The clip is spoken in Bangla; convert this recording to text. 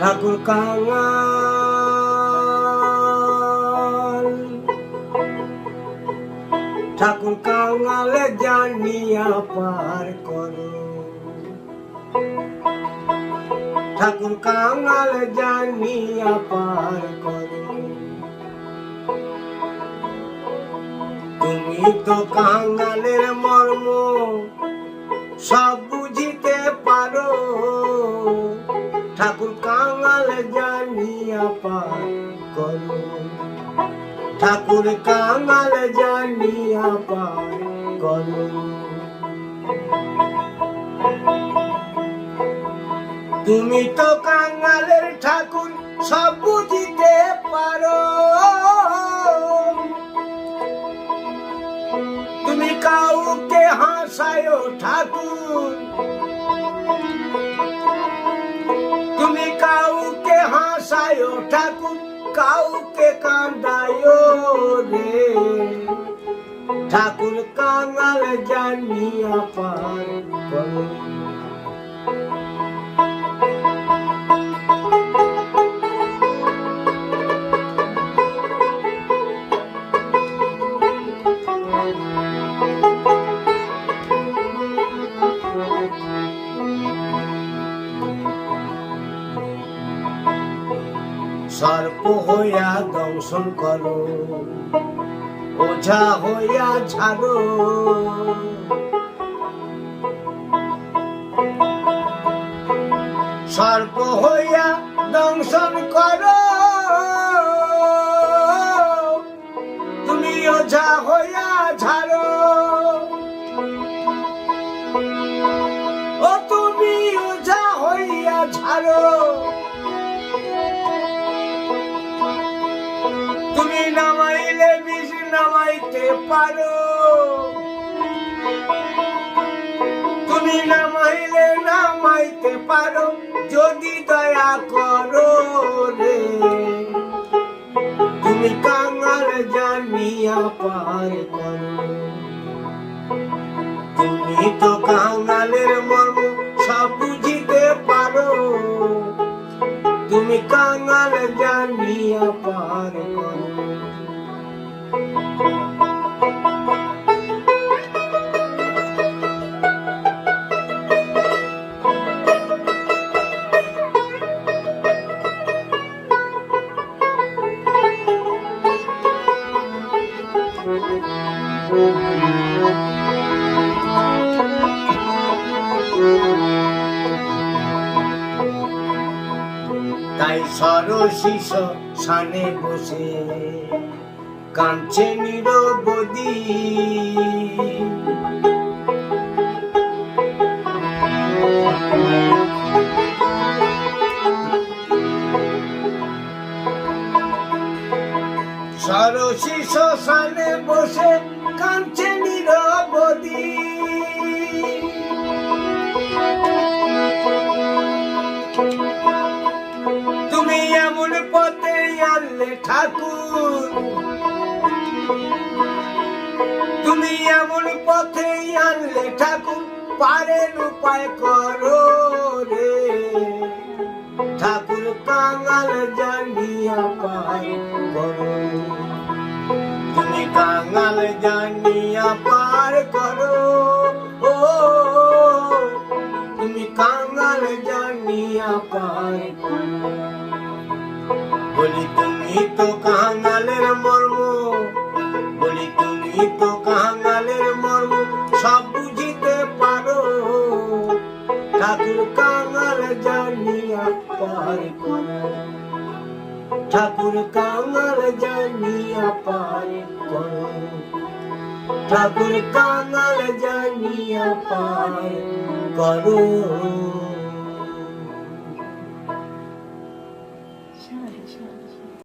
ঠাকুর কাঙাল ঠাকুর কাঙাল জানিয়া পার করো। ঠাকুর কাঙাল জানিয়া পার করো। তুমি তো কাঙালের মর্ম সব বুঝিতে পারো। ঠাকুর কাঙাল জানিয়া ঠাকুর কাঙাল জানিয়া তুমি তো কাঙালের ঠাকুর, সব বুঝিতে পারো। তুমি কাউকে হাসায় ঠাকুর কাউকে কান্দায় রে। ঠাকুর কাঙাল জানিয়া পার সর্প হইয়া দংশন করো ওঝা হইয়া ছাড়ো সর্প হইয়া দংশন করো তুমি ওঝা নামাইতে পারো। তুমি পারো, যদি দয়া করো রে। তুমি কাঙাল জানিয়া পার করো। তুমি তো কাঙালের মর্ম সব বুঝিতে পারো। তুমি কাঙাল জানিয়া পার করো। তাই সরশিষ সানে বসে কাঁদছে নিরবদি। সরশিষ সানে আনলে ঠাকুর, তুমি এমন পথে আনলে ঠাকুর পারেন উপায় করো রে। ঠাকুর কাঙাল জানিয়া পার করো। তুমি কাঙাল জানিয়া পার করো। ও, তুমি কাঙাল জানিয়া পার করো। বলি তুমি তো কাঙালের মর্ম বলি তুমি তো কাঙালের মর্ম, সব বুঝিতে পারো। ঠাকুর কাঙাল জানিয়া পার করো। ঠাকুর কাঙাল জানিয়া পার করো। ঠাকুর কাঙাল জানিয়া পার করো।